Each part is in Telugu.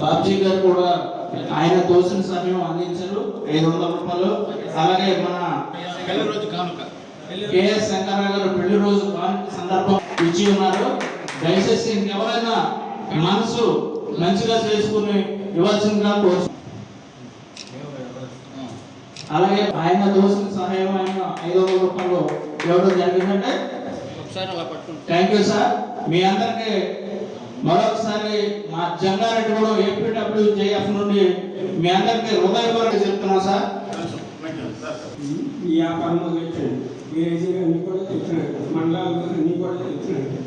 బాబ్జీ గారు కూడా ఆయన తోసిన సమయం అందించారు. ఐదు వందల రూపాయలు. అలాగే మన పెళ్ళి రోజు కానుక కేఎస్ శంకరరావు గారు పెళ్ళి రోజు కానుక సందర్భం ఇచ్చి ఉన్నారు. దయచేసి ఇంకెవరైనా మనసు మంచిగా చేసుకుని ఇవ్వాల్సిందిగా కోరు అలాగే ఆయన దోసిన సహాయం ఆయన ఐదు వందల రూపాయలు ఇవ్వడం జరిగిందంటే థ్యాంక్ యూ సార్. మీ అందరికి మరొకసారి మా జంగారెడ్డి కూడా ఏపీడబ్ల్యూ జేఎఫ్ నుండి మీ అందరికి హృదయపూర్వక చెప్తున్నాం సార్. ఈ వ్యాపారంలో తెచ్చాడు అన్ని కూడా తెచ్చినాడు మండలాలు అన్ని కూడా తెచ్చినాడు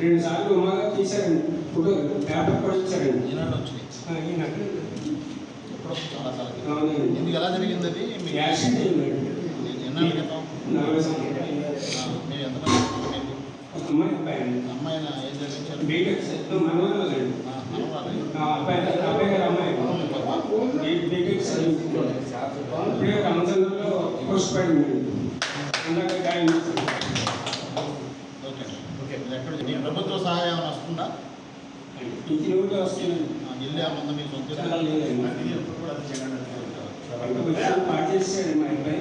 రెండు సార్లు ఉమాగా తీశారండి ఫోటో పేపర్ కూడా ఇచ్చారండి ఎందుకు ఎలా జరిగింది అది? నలభై సంవత్సరాలు ఆ, మీరు ఎంతమంది మీకు ఒక అమ్మాయి అబ్బాయి అండి అమ్మాయి ఏం బీటెక్ మనవాళ్ళు అబ్బాయి గారు అమ్మాయి. బీటెక్ చదువుకుంటాడు ఇప్పుడే రామచంద్రలో పోస్ట్ అందాక జాయిన్ ఓకే. ఓకే. ఎక్కడ? మీ ప్రభుత్వ సహాయం వస్తుందా? ఇంటి వస్తున్నాను ఆ, ఇల్లు ఏమన్నా మీకు సొంత? పాటు చేశాడు మా అబ్బాయి.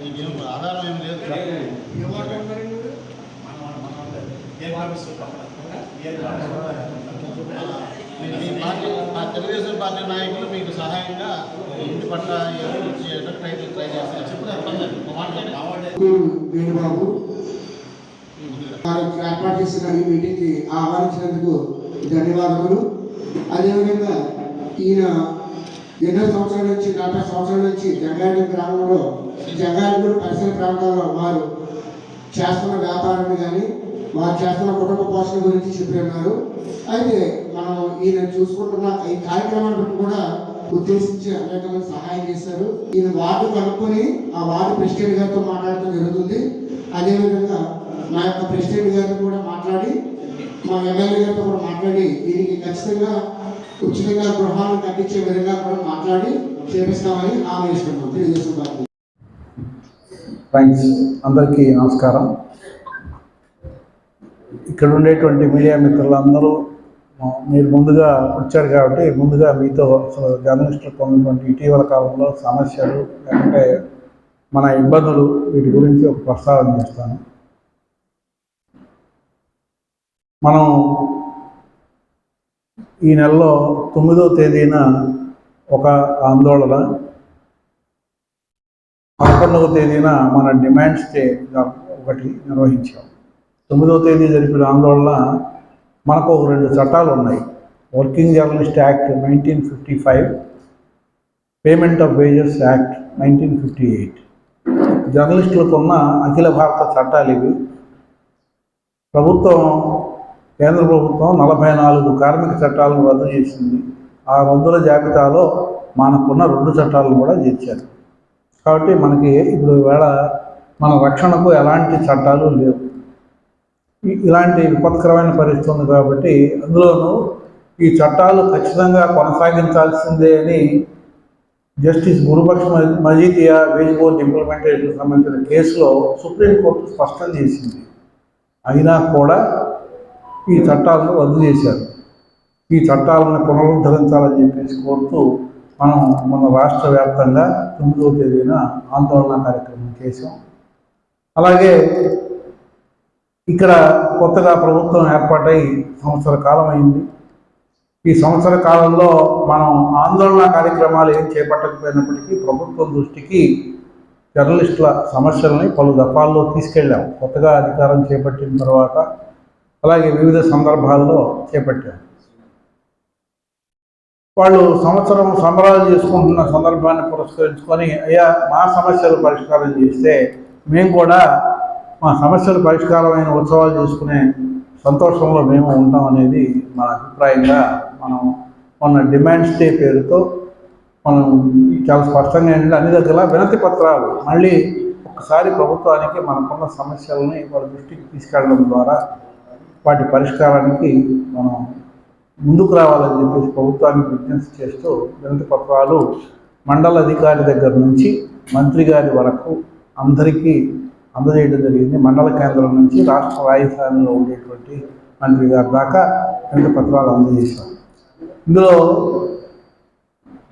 మీకేం ఆధారం ఏం లేదు లేదండి. మీ- మీ పార్టీ మా తెలుగుదేశం పార్టీ నాయకులు మీకు సహాయంగా ఇంటి పట్ల ట్రై చేస్తారు వేణుబాబు వారు ఏర్పాటు చేసిన ఈ మీటింగ్కి ఆహ్వానించినందుకు ధన్యవాదములు. అదేవిధంగా ఈయన ఎన్నో సంవత్సరాల నుంచి నలభై సంవత్సరాల నుంచి జంగారెడ్డి గ్రామంలో జంగారెడ్డి పరిసర ప్రాంతాల్లో వారు చేస్తున్న వ్యాపారాన్ని కానీ వారు చేస్తున్న కుటుంబ పోషణ గురించి చెప్పారు అయితే మనం ఈయన చూసుకుంటున్న ఈ కార్యక్రమాన్ని కూడా ఉద్దేశించి అనేక మంది సహాయం చేశారు. ఈయన వార్డు కనుక్కొని ఆ వార్డు ప్రెసిడెంట్ గారితో మాట్లాడటం జరుగుతుంది. అదేవిధంగా మా యొక్క ప్రెసిడెంట్ గారితో కూడా మాట్లాడి మా ఎమ్మెల్యే గారితో కూడా మాట్లాడి దీనికి ఖచ్చితంగా ఉచితంగా గృహాలను కట్టించే విధంగా కూడా మాట్లాడి చేపిస్తామని ఆమె ఇస్తున్నాం తెలుగుదేశం పార్టీ అందరికీ నమస్కారం. ఇక్కడ ఉండేటువంటి మీడియా మిత్రులందరూ మీరు ముందుగా వచ్చారు కాబట్టి ముందుగా మీతో అసలు జర్నలిస్టులకు ఉన్నటువంటి ఇటీవల కాలంలో సమస్యలు లేకుంటే మన ఇబ్బందులు వీటి గురించి ఒక ప్రస్తావన చేస్తాను. మనం ఈ నెలలో తొమ్మిదో తేదీన ఒక ఆందోళన పదకొండవ తేదీన మన డిమాండ్స్ డే ఒకటి నిర్వహించాం. తొమ్మిదవ తేదీ జరిపిన ఆందోళన మనకు ఒక రెండు చట్టాలు ఉన్నాయి. Working journalist act nineteen fifty five payment of wages act nineteen fifty eight జర్నలిస్టులకు ఉన్న అఖిల భారత చట్టాలు ఇవి. ప్రభుత్వం కేంద్ర ప్రభుత్వం నలభై నాలుగు కార్మిక చట్టాలను రద్దు చేసింది. ఆ రద్దుల జాబితాలో మనకున్న రెండు చట్టాలను కూడా చేర్చారు. కాబట్టి మనకి ఇప్పుడు వేళ మన రక్షణకు ఎలాంటి చట్టాలు లేవు. ఇలాంటి విపత్కరమైన పరిస్థితి ఉంది కాబట్టి అందులోనూ ఈ చట్టాలు ఖచ్చితంగా కొనసాగించాల్సిందే అని జస్టిస్ గురుపక్ష మ- మజీదియా వేజ్ ఇంప్లిమెంటేషన్ సంబంధించిన కేసులో సుప్రీంకోర్టు స్పష్టం చేసింది. అయినా కూడా ఈ చట్టాలను రద్దు చేశారు. ఈ చట్టాలను పునరుద్ధరించాలని చెప్పేసి కోరుతూ మనం మన రాష్ట్ర వ్యాప్తంగా తొమ్మిదవ తేదీన ఆందోళన కార్యక్రమం చేసాం అలాగే ఇక్కడ కొత్తగా ప్రభుత్వం ఏర్పాటై సంవత్సర కాలం అయింది. ఈ సంవత్సర కాలంలో మనం ఆందోళన కార్యక్రమాలు ఏం చేపట్టకపోయినప్పటికీ ప్రభుత్వం దృష్టికి జర్నలిస్టుల సమస్యలని పలు దఫాల్లో తీసుకెళ్ళాం. కొత్తగా అధికారం చేపట్టిన తర్వాత అలాగే వివిధ సందర్భాల్లో చేపట్టాం. వాళ్ళు సంవత్సరం సంబరాలు చేసుకుంటున్న సందర్భాన్ని పురస్కరించుకొని అయ్యా మా సమస్యలు పరిష్కారం చేస్తే మేము కూడా మా సమస్యలు పరిష్కారమైన ఉత్సవాలు చేసుకునే సంతోషంలో మేము ఉంటాం అనేది మన అభిప్రాయంగా మనం మొన్న డిమాండ్స్ డే పేరుతో మనం చాలా స్పష్టంగా ఏంటంటే అన్ని దగ్గర వినతి పత్రాలు మళ్ళీ ఒకసారి ప్రభుత్వానికి మనకున్న సమస్యలని వాళ్ళ దృష్టికి తీసుకెళ్ళడం ద్వారా వాటి పరిష్కారానికి మనం ముందుకు రావాలని చెప్పేసి ప్రభుత్వానికి విజ్ఞప్తి చేస్తూ వినతి పత్రాలు మండల అధికారి దగ్గర నుంచి మంత్రి గారి వరకు అందరికీ అందజేయడం జరిగింది. మండల కేంద్రం నుంచి రాష్ట్ర రాజధానిలో ఉండేటువంటి మంత్రి గారి దాకా రెండు పత్రాలు అందజేశాం ఇందులో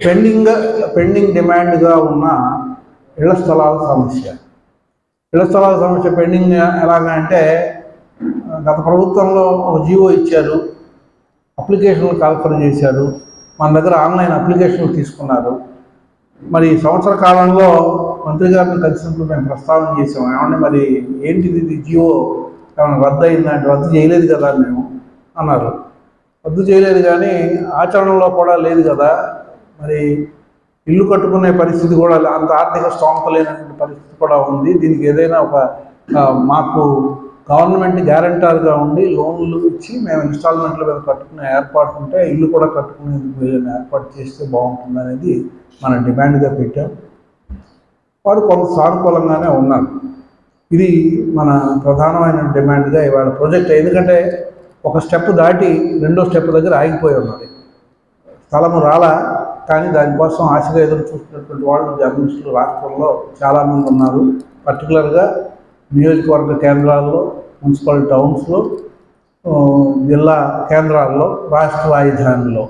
పెండింగ్ పెండింగ్ డిమాండ్గా ఉన్న ఇళ్ళ స్థలాల సమస్య. ఇళ్ళ స్థలాల సమస్య పెండింగ్ ఎలాగా అంటే గత ప్రభుత్వంలో ఒక జీవో ఇచ్చారు అప్లికేషన్లు కాల్ఫర్ చేశారు మన దగ్గర ఆన్లైన్ అప్లికేషన్లు తీసుకున్నారు. మరి ఈ సంవత్సర కాలంలో మంత్రి గారిని కలిసినప్పుడు మేము ప్రస్తావన చేసాం. ఏమంటే మరి ఏంటిది ఇది జియో? ఏమైనా రద్దు అయిందంటే రద్దు చేయలేదు కదా మేము అన్నారు. రద్దు చేయలేదు కానీ ఆచరణలో కూడా లేదు కదా. మరి ఇల్లు కట్టుకునే పరిస్థితి కూడా అంత ఆర్థిక స్తోమత లేనటువంటి పరిస్థితి కూడా ఉంది. దీనికి ఏదైనా ఒక మాకు గవర్నమెంట్ గ్యారంటార్గా ఉండి లోన్లు ఇచ్చి మేము ఇన్స్టాల్మెంట్ల మీద కట్టుకునే ఏర్పాటు ఉంటే ఇల్లు కూడా కట్టుకునేందుకు ఏదైనా ఏర్పాటు చేస్తే బాగుంటుంది అనేది మనం డిమాండ్గా పెట్టాం. వారు కొంత సానుకూలంగానే ఉన్నారు ఇది మన ప్రధానమైన డిమాండ్గా ఇవాళ ప్రాజెక్ట్ ఎందుకంటే ఒక స్టెప్ దాటి రెండో స్టెప్ దగ్గర ఆగిపోయి ఉన్నది స్థలము రాలా కానీ దానికోసం ఆశగా ఎదురు చూస్తున్నటువంటి వాళ్ళు జర్నలిస్టులు రాష్ట్రంలో చాలామంది ఉన్నారు. పర్టికులర్గా నియోజకవర్గ కేంద్రాల్లో మున్సిపల్ టౌన్స్లో జిల్లా కేంద్రాల్లో రాష్ట్ర రాజధానిలో.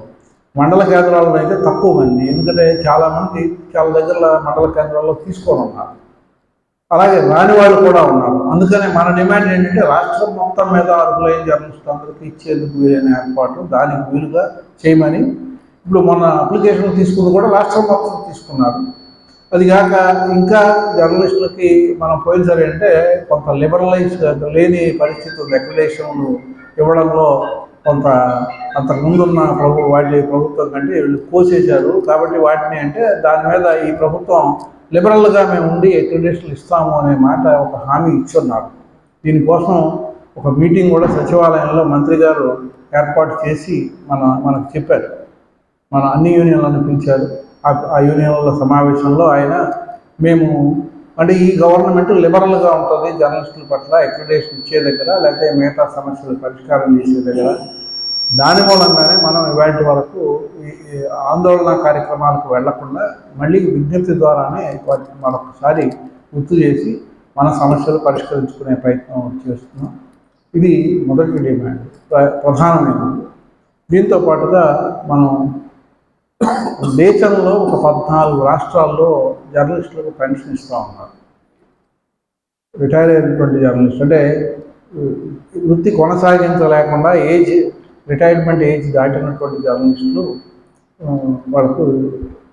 మండల కేంద్రాల్లో అయితే తక్కువ మంది. ఎందుకంటే చాలామంది చాలా దగ్గరలో మండల కేంద్రాల్లో తీసుకొని ఉన్నారు. అలాగే రాని వాళ్ళు కూడా ఉన్నారు. అందుకనే మన డిమాండ్ ఏంటంటే రాష్ట్రం మొత్తం మీద అర్హులైన జర్నలిస్ట్ అందరికీ ఇచ్చేందుకు వీలైన ఏర్పాటు దానికి వీలుగా చేయమని ఇప్పుడు మొన్న అప్లికేషన్ తీసుకుంది కూడా రాష్ట్రం మొత్తం తీసుకున్నారు. అది కాక ఇంకా జర్నలిస్టులకి మనం పోయినసరి అంటే కొంత లిబరలైజ్ లేని పరిస్థితులు రెగ్యులేషన్లు ఇవ్వడంలో కొంత అంతకుముందున్న ప్రభు వాటి ప్రభుత్వం కంటే వీళ్ళు కోసేశారు. కాబట్టి వాటిని అంటే దాని మీద ఈ ప్రభుత్వం లిబరల్గా మేము ఉండి అక్రిడేషన్లు ఇస్తాము అనే మాట ఒక హామీ ఇచ్చున్నారు. దీనికోసం ఒక మీటింగ్ కూడా సచివాలయంలో మంత్రి గారు ఏర్పాటు చేసి మన మనకు చెప్పారు. మన అన్ని యూనియన్లను పిలిచారు. ఆ- ఆ యూనియన్ల సమావేశంలో ఆయన మేము అంటే ఈ గవర్నమెంట్ లిబరల్గా ఉంటుంది జర్నలిస్టుల పట్ల అక్రిడేషన్ ఇచ్చే దగ్గర లేకపోతే మిగతా సమస్యలు పరిష్కారం చేసే దగ్గర దాని మూలంగానే మనం ఇవాటి వరకు ఈ ఆందోళన కార్యక్రమాలకు వెళ్ళకుండా మళ్ళీ విజ్ఞప్తి ద్వారానే వాటిని మరొకసారి గుర్తు చేసి మన సమస్యలు పరిష్కరించుకునే ప్రయత్నం చేస్తున్నాం. ఇది మొదటి డిమాండ్. ప్ర- ప్రధానమైనది. దీంతో పాటుగా మనం దేశంలో ఒక పద్నాలుగు రాష్ట్రాల్లో జర్నలిస్టులకు పెన్షన్ ఇస్తూ ఉన్నారు. రిటైర్ అయినటువంటి జర్నలిస్ట్. అంటే వృత్తి కొనసాగించలేకుండా ఏజ్ రిటైర్మెంట్ ఏజ్ దాటినటువంటి జర్నలిస్టులు వాళ్ళకు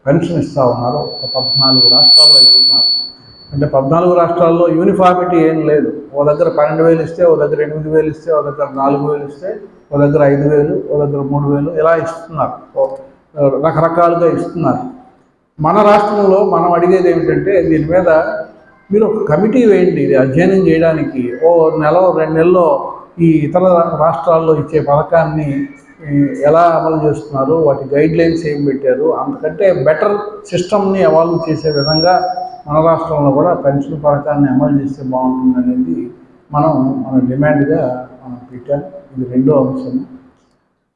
పెన్షన్ ఇస్తూ ఉన్నారు. ఒక పద్నాలుగు రాష్ట్రాల్లో ఇస్తున్నారు. అంటే పద్నాలుగు రాష్ట్రాల్లో యూనిఫార్మిటీ ఏం లేదు. ఓ దగ్గర పన్నెండు వేలు ఇస్తే ఓ దగ్గర ఎనిమిది వేలు ఇస్తే ఓ దగ్గర నాలుగు వేలు ఇస్తే ఓ దగ్గర ఐదు వేలు ఓ దగ్గర మూడు వేలు ఇలా ఇస్తున్నారు. ఓకే రకరకాలుగా ఇస్తున్నారు. మన రాష్ట్రంలో మనం అడిగేది ఏమిటంటే దీని మీద మీరు ఒక కమిటీ వేయండి ఇది అధ్యయనం చేయడానికి. ఓ నెల రెండు నెలల్లో ఈ ఇతర రాష్ట్రాల్లో ఇచ్చే పథకాన్ని ఎలా అమలు చేస్తున్నారు వాటి గైడ్ లైన్స్ ఏం పెట్టారు అంతకంటే బెటర్ సిస్టమ్ని అవాల్వ్ చేసే విధంగా మన రాష్ట్రంలో కూడా పెన్షన్ పథకాన్ని అమలు చేస్తే బాగుంటుంది అనేది మనం మన డిమాండ్గా మనం పెట్టాం. ఇది రెండో అంశం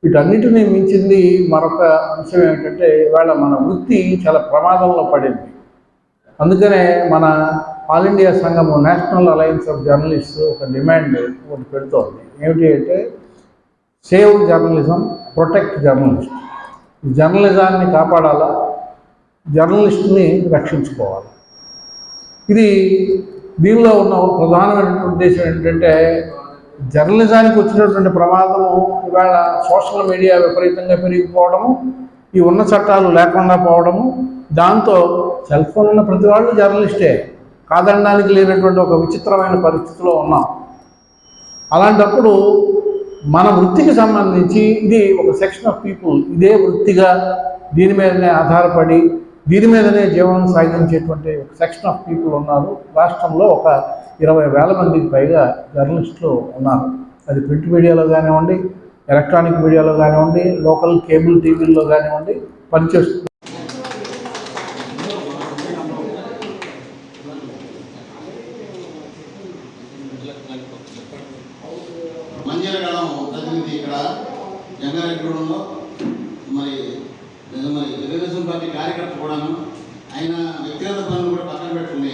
వీటన్నిటిని మించింది మరొక అంశం ఏమిటంటే ఇవాళ మన వృత్తి చాలా ప్రమాదంలో పడింది. అందుకనే మన ఆల్ ఇండియా సంఘము నేషనల్ అలయన్స్ ఆఫ్ జర్నలిస్ట్ ఒక డిమాండ్ ఒకటి పెడుతోంది. ఏమిటి అంటే సేవ్ జర్నలిజం ప్రొటెక్ట్ జర్నలిస్ట్. జర్నలిజాన్ని కాపాడాలా? జర్నలిస్ట్ని రక్షించుకోవాలి? ఇది దీనిలో ఉన్న ప్రధానమైన ఉద్దేశం ఏంటంటే జర్నలిజానికి వచ్చినటువంటి ప్రమాదము ఇవాళ సోషల్ మీడియా విపరీతంగా పెరిగిపోవడము ఈ ఉన్న చట్టాలు లేకుండా పోవడము దాంతో సెల్ ఫోన్ ఉన్న ప్రతి వాళ్ళు జర్నలిస్టే. కాదనడానికి లేనటువంటి ఒక విచిత్రమైన పరిస్థితిలో ఉన్నాం. అలాంటప్పుడు మన వృత్తికి సంబంధించి ఇది ఒక సెక్షన్ ఆఫ్ పీపుల్ ఇదే వృత్తిగా దీని మీదనే ఆధారపడి దీని మీదనే జీవనం సాగించేటువంటి ఒక సెక్షన్ ఆఫ్ పీపుల్ ఉన్నారు. రాష్ట్రంలో ఒక ఇరవై వేల మందికి పైగా జర్నలిస్టులు ఉన్నారు. అది ప్రింట్ మీడియాలో కానివ్వండి ఎలక్ట్రానిక్ మీడియాలో కానివ్వండి లోకల్ కేబుల్ టీవీల్లో కానివ్వండి పనిచేస్తూ మంజీరగడం ప్రతినిధి ఇక్కడ జంగారెడ్డిగూడెంలో మరి ఏదో మరి తెలుగుదేశం పార్టీ కార్యకర్త కూడాను ఆయన వ్యక్తిగత పనులు కూడా పక్కన పెట్టుకుని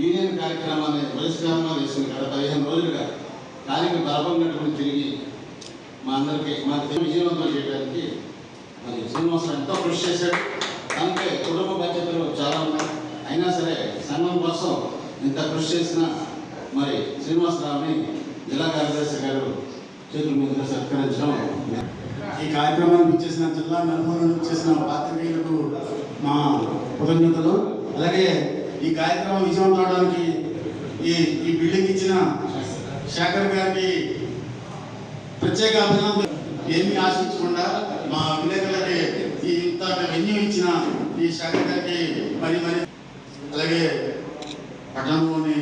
యూనియన్ కార్యక్రమాన్ని బహిష్కరంగా చేసిన గత పదిహేను రోజులుగా. కార్యక్రమ బలపం కట్టుకుని తిరిగి మా అందరికీ మా విజయవంతం చేయడానికి మరి శ్రీనివాసరావు ఎంతో కృషి చేశాడు. దానిపై కుటుంబ బాధ్యతలు చాలా ఉన్నాయి. అయినా సరే సంఘం కోసం ఇంత కృషి చేసిన మరి శ్రీనివాసరావుని జిల్లా కార్యదర్శి గారు చేతుల మీద సత్కరించడం ఈ కార్యక్రమానికి ఇచ్చేసిన జిల్లా నలుమూల నుంచి చేసిన పాత్రికేయులకు మా కృతజ్ఞతలు. అలాగే ఈ కార్యక్రమం విజయం కావడానికి ఈ ఈ బిల్డింగ్ ఇచ్చిన శేఖర్ గారికి ప్రత్యేక అభినందనలు. ఏమి ఆశించకుండా మా విలేకరులకి ఈ ఇంత వెన్యూ ఇచ్చిన ఈ శేఖర్ గారికి మరి మరి అలాగే పట్టణంలోని